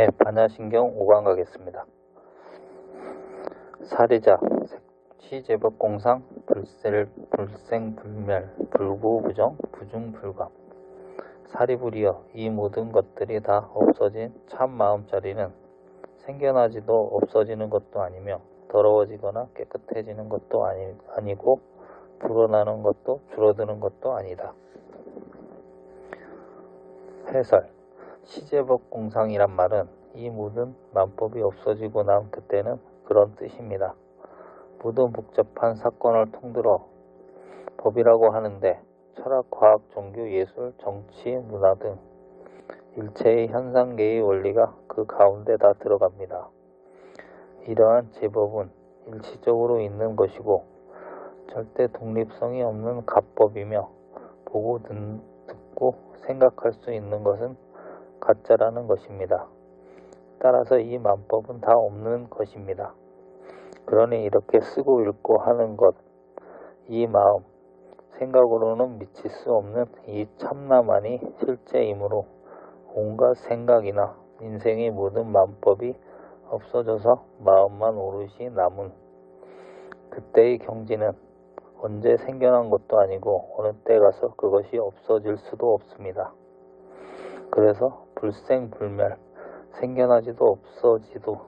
네, 반야신경 5강 가겠습니다. 사례자, 시제법 공상, 불셀, 불생불멸, 불구부정, 부중불감, 사리불이여 이 모든 것들이 다 없어진 참 마음자리는 생겨나지도 없어지는 것도 아니며 더러워지거나 깨끗해지는 것도 아니, 아니고 불어나는 것도 줄어드는 것도 아니다. 해설 시제법 공상이란 말은 이 모든 만법이 없어지고 난 그때는 그런 뜻입니다. 모든 복잡한 사건을 통들어 법이라고 하는데 철학, 과학, 종교, 예술, 정치, 문화 등 일체의 현상계의 원리가 그 가운데 다 들어갑니다. 이러한 제법은 일시적으로 있는 것이고 절대 독립성이 없는 갑법이며 보고 듣고 생각할 수 있는 것은 가짜라는 것입니다. 따라서 이 만법은 다 없는 것입니다. 그러니 이렇게 쓰고 읽고 하는 것, 이 마음, 생각으로는 미칠 수 없는 이 참나만이 실제이므로 온갖 생각이나 인생의 모든 만법이 없어져서 마음만 오롯이 남은 그때의 경지는 언제 생겨난 것도 아니고 어느 때 가서 그것이 없어질 수도 없습니다. 그래서 불생불멸, 생겨나지도 없어지도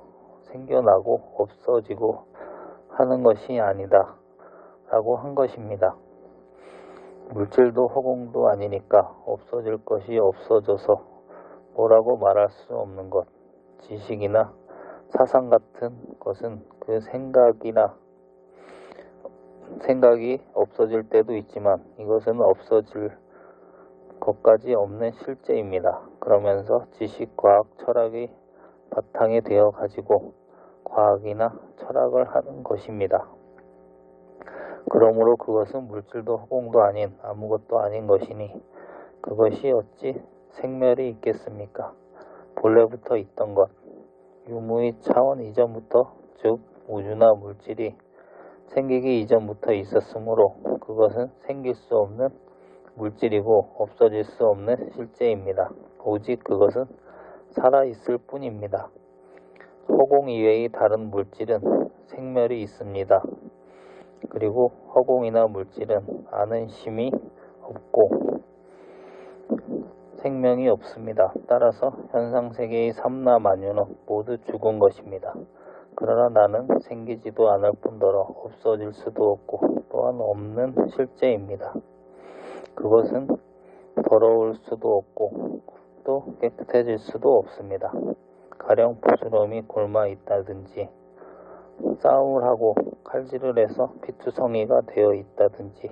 생겨나고 없어지고 하는 것이 아니다 라고 한 것입니다. 물질도 허공도 아니니까 없어질 것이 없어져서 뭐라고 말할 수 없는 것, 지식이나 사상 같은 것은 그 생각이나 생각이 없어질 때도 있지만 이것은 없어질 것까지 없는 실제입니다. 그러면서 지식, 과학, 철학이 바탕이 되어 가지고 과학이나 철학을 하는 것입니다. 그러므로 그것은 물질도 허공도 아닌 아무것도 아닌 것이니 그것이 어찌 생멸이 있겠습니까? 본래부터 있던 것, 유무의 차원 이전부터 즉 우주나 물질이 생기기 이전부터 있었으므로 그것은 생길 수 없는 물질이고 없어질 수 없는 실제입니다. 오직 그것은 살아있을 뿐입니다. 허공 이외의 다른 물질은 생멸이 있습니다. 그리고 허공이나 물질은 아는 심이 없고 생명이 없습니다. 따라서 현상세계의 삼라만유는 모두 죽은 것입니다. 그러나 나는 생기지도 않을 뿐더러 없어질 수도 없고 또한 없는 실제입니다. 그것은 더러울 수도 없고 또 깨끗해질 수도 없습니다. 가령 부스럼이 곪아 있다든지 싸움을 하고 칼질을 해서 피투성이가 되어 있다든지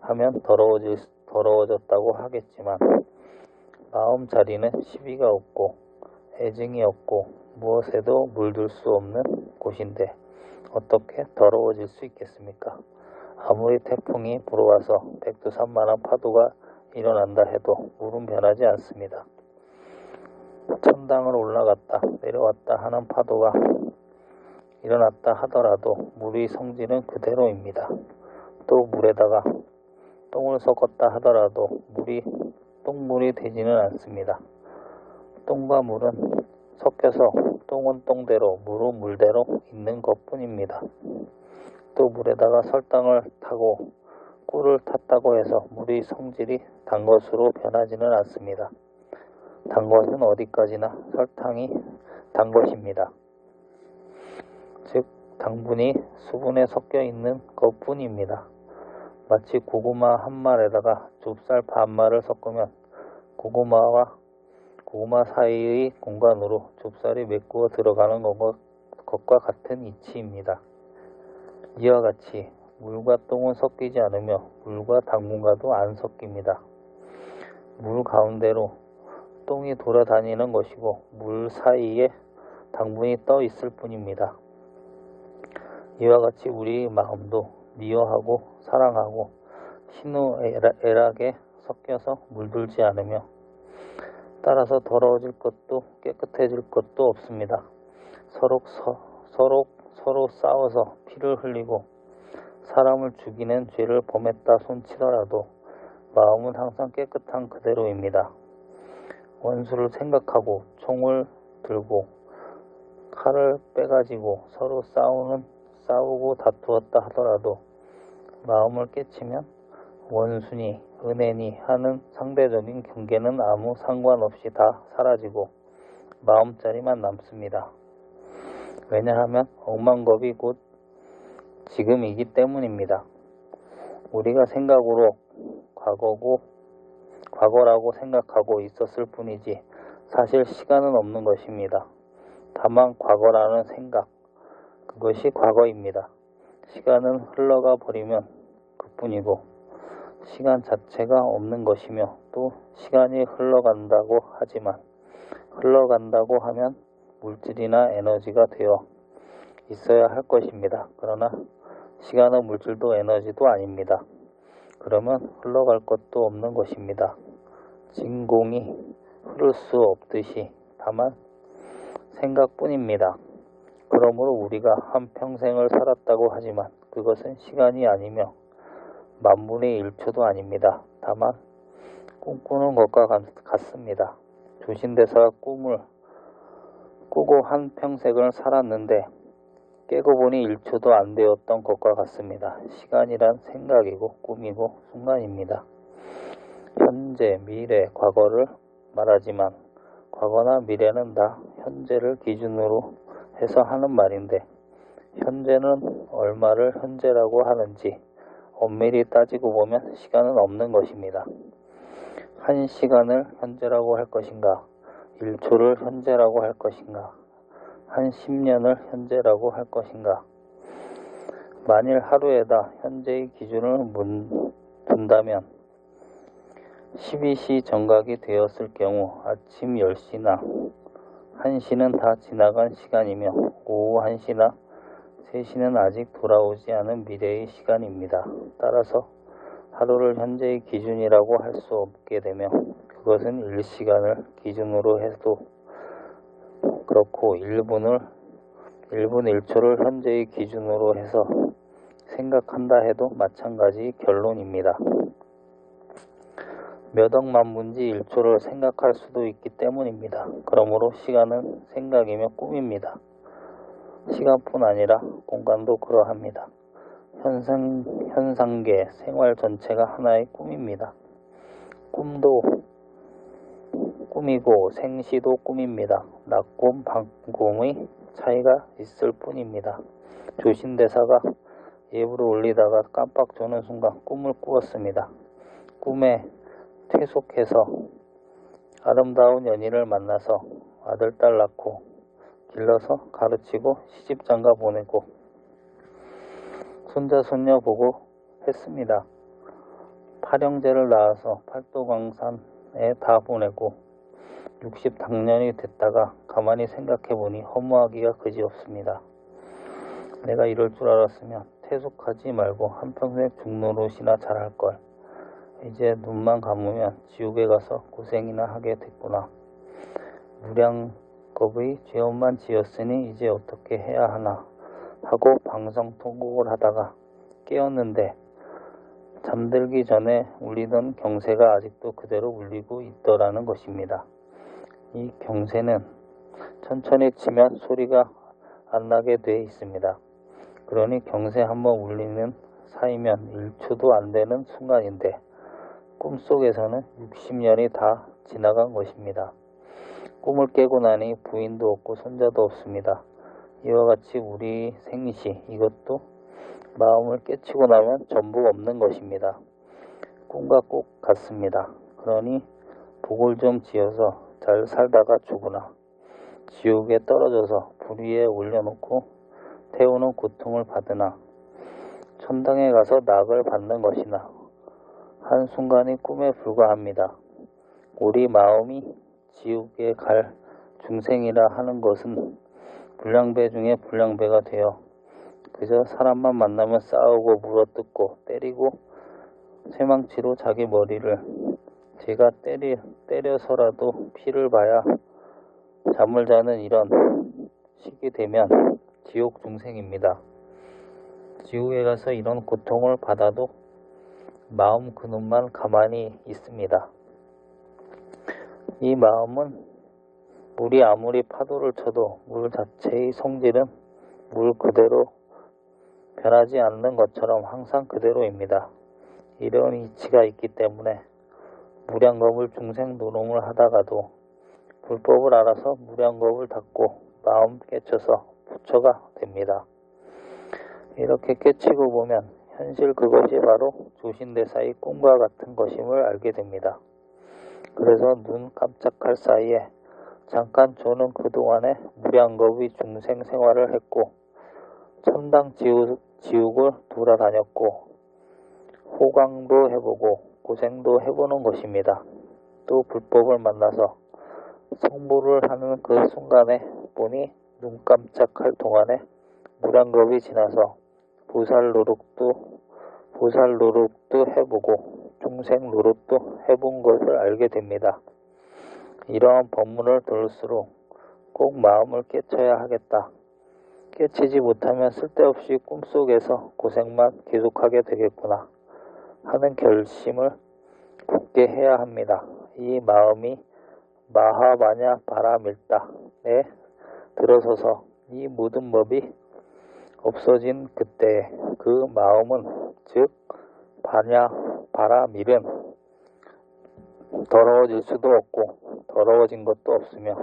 하면 더러워질, 더러워졌다고 하겠지만 마음 자리는 시비가 없고 애증이 없고 무엇에도 물들 수 없는 곳인데 어떻게 더러워질 수 있겠습니까? 아무리 태풍이 불어와서 백두산만한 파도가 일어난다 해도 물은 변하지 않습니다. 천당을 올라갔다 내려왔다 하는 파도가 일어났다 하더라도 물의 성질은 그대로입니다. 또 물에다가 똥을 섞었다 하더라도 물이 똥물이 되지는 않습니다. 똥과 물은 섞여서 똥은 똥대로 물은 물대로 있는 것 뿐입니다. 또 물에다가 설탕을 타고 꿀을 탔다고 해서 물의 성질이 단 것으로 변하지는 않습니다. 단 것은 어디까지나 설탕이 단 것입니다. 즉 당분이 수분에 섞여 있는 것 뿐입니다. 마치 고구마 한 말에다가 좁쌀 반말을 섞으면 고구마와 고구마 사이의 공간으로 좁쌀이 메꾸어 들어가는 것과 같은 이치입니다. 이와 같이 물과 똥은 섞이지 않으며 물과 당분과도 안 섞입니다. 물 가운데로 똥이 돌아다니는 것이고 물 사이에 당분이 떠 있을 뿐입니다. 이와 같이 우리 마음도 미워하고 사랑하고 신우애락에 섞여서 물들지 않으며 따라서 더러워질 것도 깨끗해질 것도 없습니다. 서로, 서, 서로, 서로 싸워서 피를 흘리고 사람을 죽이는 죄를 범했다 손치더라도 마음은 항상 깨끗한 그대로입니다. 원수를 생각하고 총을 들고 칼을 빼가지고 서로 싸우는 싸우고 다투었다 하더라도 마음을 깨치면 원순이 은혜니 하는 상대적인 경계는 아무 상관없이 다 사라지고 마음자리만 남습니다. 왜냐하면 억만겁이 곧 지금이기 때문입니다. 우리가 생각으로 과거고 과거라고 생각하고 있었을 뿐이지 사실 시간은 없는 것입니다. 다만 과거라는 생각 그것이 과거입니다. 시간은 흘러가 버리면 그뿐이고 시간 자체가 없는 것이며 또 시간이 흘러간다고 하지만 흘러간다고 하면 물질이나 에너지가 되어 있어야 할 것입니다. 그러나 시간은 물질도 에너지도 아닙니다. 그러면 흘러갈 것도 없는 것입니다. 진공이 흐를 수 없듯이 다만 생각뿐입니다. 그러므로 우리가 한 평생을 살았다고 하지만 그것은 시간이 아니며 만분의 일초도 아닙니다. 다만 꿈꾸는 것과 같- 같습니다. 조신대사가 꿈을 꾸고 한 평생을 살았는데 깨고 보니 1초도 안 되었던 것과 같습니다. 시간이란 생각이고 꿈이고 순간입니다. 현재, 미래, 과거를 말하지만 과거나 미래는 다 현재를 기준으로 해서 하는 말인데 현재는 얼마를 현재라고 하는지 엄밀히 따지고 보면 시간은 없는 것입니다. 한 시간을 현재라고 할 것인가 1초를 현재라고 할 것인가 한 10년을 현재라고 할 것인가 만일 하루에다 현재의 기준을 문- 둔다면 12시 정각이 되었을 경우 아침 10시나 1시는 다 지나간 시간이며 오후 1시나 3시는 아직 돌아오지 않은 미래의 시간입니다. 따라서 하루를 현재의 기준이라고 할 수 없게 되며 그것은 1시간을 기준으로 해도 그렇고 1분을 1분 1초를 현재의 기준으로 해서 생각한다 해도 마찬가지 결론입니다. 몇 억만 분지 1초를 생각할 수도 있기 때문입니다. 그러므로 시간은 생각이며 꿈입니다. 시간뿐 아니라 공간도 그러합니다. 현상, 현상계, 생활 전체가 하나의 꿈입니다. 꿈도 꿈이고 생시도 꿈입니다. 낮꿈, 밤꿈의 차이가 있을 뿐입니다. 조신대사가 예불을 올리다가 깜빡 조는 순간 꿈을 꾸었습니다. 꿈에 퇴속해서 아름다운 연인을 만나서 아들, 딸 낳고 길러서 가르치고 시집장가 보내고 손자, 손녀 보고 했습니다. 팔형제를 낳아서 팔도광산에 다 보내고 60 당년이 됐다가 가만히 생각해보니 허무하기가 그지없습니다. 내가 이럴 줄 알았으면 퇴속하지 말고 한평생 죽노릇이나 잘할걸. 이제 눈만 감으면 지옥에 가서 고생이나 하게 됐구나. 무량겁의 죄업만 지었으니 이제 어떻게 해야 하나 하고 방성통곡을 하다가 깨었는데 잠들기 전에 울리던 경세가 아직도 그대로 울리고 있더라는 것입니다. 이 경세는 천천히 치면 소리가 안 나게 돼 있습니다. 그러니 경세 한번 울리는 사이면 1초도 안 되는 순간인데 꿈속에서는 60년이 다 지나간 것입니다. 꿈을 깨고 나니 부인도 없고 손자도 없습니다. 이와 같이 우리 생시 이것도 마음을 깨치고 나면 전부 없는 것입니다. 꿈과 꼭 같습니다. 그러니 복을 좀 지어서 잘 살다가 죽으나 지옥에 떨어져서 불 위에 올려놓고 태우는 고통을 받으나 천당에 가서 낙을 받는 것이나 한순간의 꿈에 불과합니다. 우리 마음이 지옥에 갈 중생이라 하는 것은 불량배 중에 불량배가 되어 그저 사람만 만나면 싸우고 물어뜯고 때리고 쇠망치로 자기 머리를 제가 때리, 때려서라도 피를 봐야 잠을 자는 이런 시기 되면 지옥 중생입니다. 지옥에 가서 이런 고통을 받아도 마음 그놈만 가만히 있습니다. 이 마음은 물이 아무리 파도를 쳐도 물 자체의 성질은 물 그대로 변하지 않는 것처럼 항상 그대로입니다. 이런 이치가 있기 때문에 무량겁을 중생 노름을 하다가도 불법을 알아서 무량겁을 닫고 마음 깨쳐서 부처가 됩니다. 이렇게 깨치고 보면 현실 그것이 바로 조신대사의 꿈과 같은 것임을 알게 됩니다. 그래서 눈 깜짝할 사이에 잠깐 저는 그동안에 무량겁의 중생 생활을 했고 천당 지옥, 지옥을 돌아다녔고 호강도 해보고 고생도 해보는 것입니다. 또 불법을 만나서 성불을 하는 그 순간에 보니 눈 깜짝할 동안에 무량겁이 지나서 보살 노릇도 보살 노릇도 해보고 중생 노릇도 해본 것을 알게 됩니다. 이러한 법문을 들을수록 꼭 마음을 깨쳐야 하겠다. 깨치지 못하면 쓸데없이 꿈속에서 고생만 계속하게 되겠구나 하는 결심을 굳게 해야 합니다. 이 마음이 마하마냐 바라밀다에 들어서서 이 모든 법이 없어진 그때 그 마음은 즉 바냐 바라밀은 더러워질 수도 없고 더러워진 것도 없으며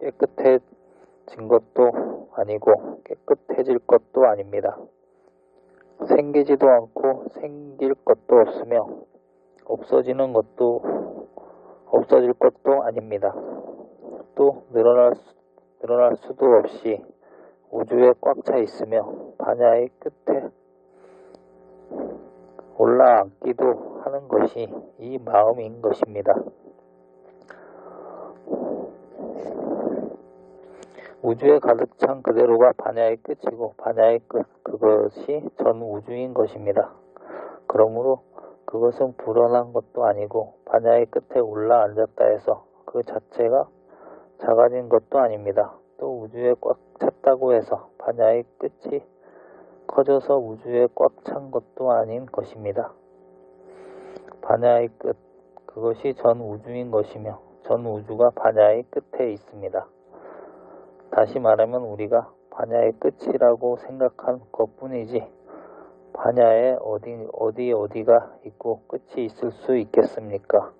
깨끗해진 것도 아니고 깨끗해질 것도 아닙니다. 생기지도 않고 생길 것도 없으며 없어지는 것도 없어질 것도 아닙니다. 또 늘어날, 수, 늘어날 수도 없이 우주에 꽉 차 있으며 반야의 끝에 올라앉기도 하는 것이 이 마음인 것입니다. 우주에 가득 찬 그대로가 반야의 끝이고 반야의 끝 그것이 전 우주인 것입니다. 그러므로 그것은 불안한 것도 아니고 반야의 끝에 올라 앉았다 해서 그 자체가 작아진 것도 아닙니다. 또 우주에 꽉 찼다고 해서 반야의 끝이 커져서 우주에 꽉 찬 것도 아닌 것입니다. 반야의 끝, 그것이 전 우주인 것이며 전 우주가 반야의 끝에 있습니다. 다시 말하면 우리가 반야의 끝이라고 생각한 것뿐이지 반야에 어디 어디 어디가 있고 끝이 있을 수 있겠습니까?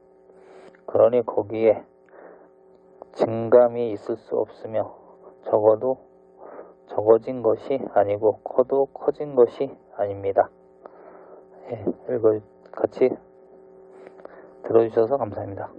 그러니 거기에 증감이 있을 수 없으며 적어도 적어진 것이 아니고 커도 커진 것이 아닙니다. 예, 읽어 같이 들어주셔서 감사합니다.